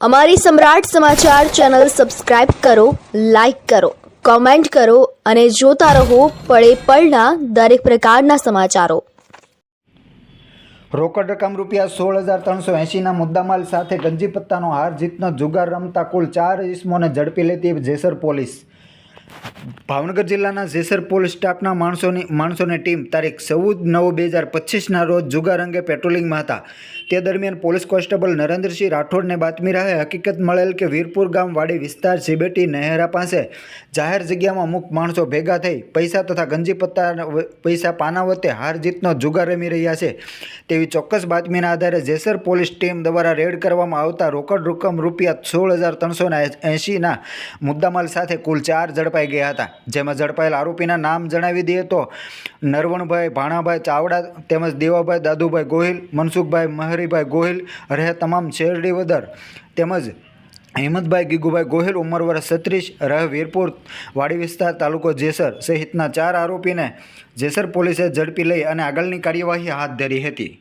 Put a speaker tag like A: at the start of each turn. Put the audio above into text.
A: અમારી સમ્રાટ સમાચાર channel subscribe કરો, લાઇક કરો, કોમેન્ટ કરો અને જોતા રહો પળે પળના દરેક પ્રકારના સમાચારો.
B: રોકડ રકમ રૂપિયા સોળ હજાર ત્રણસો એંશીના મુદ્દામાલ સાથે ગંજી પત્તાનો હાર જીતનો જુગાર રમતા કુલ ચાર ઇસમોને ઝડપી લેતી જેસર પોલીસ. ભાવનગર જિલ્લાના જેસર પોલીસ સ્ટાફના માણસોની માણસોની ટીમ તારીખ ચૌદ નવ બે હજાર પચીસના રોજ જુગાર અંગે પેટ્રોલિંગમાં હતા. તે દરમિયાન પોલીસ કોન્સ્ટેબલ નરેન્દ્રસિંહ રાઠોડને બાતમી રહે હકીકત મળેલ કે વીરપુર ગામ વાડી વિસ્તાર ઝીબેટી નહેરા પાસે જાહેર જગ્યામાં અમુક માણસો ભેગા થઈ પૈસા તથા ગંજી પત્તા પૈસા પાના વચ્ચે હાર જીતનો જુગાર રમી રહ્યા છે. તેવી ચોક્કસ બાતમીના આધારે જેસર પોલીસ ટીમ દ્વારા રેડ કરવામાં આવતા રોકડ રકમ રૂપિયા સોળ હજાર ત્રણસોના એંશીના મુદ્દામાલ સાથે કુલ ચાર ઝડપાઈ ગયા હતા. જેમાં ઝડપાયેલ આરોપીના નામ જણાવી દઈએ તો નરવણભાઈ, ભાણાભાઈ ચાવડા તેમજ દેવાભાઈ, દાદુભાઈ ગોહિલ, મનસુખભાઈ, મહરીભાઈ ગોહિલ રહે તમામ શેરડી વદર તેમજ હિંમતભાઈ ગીગુભાઈ ગોહિલ ઉંમર વર્ષ છત્રીસ રહ વીરપુર વાડી વિસ્તાર તાલુકો જેસર સહિતના ચાર આરોપીને જેસર પોલીસે ઝડપી લઈ અને આગળની કાર્યવાહી હાથ ધરી હતી.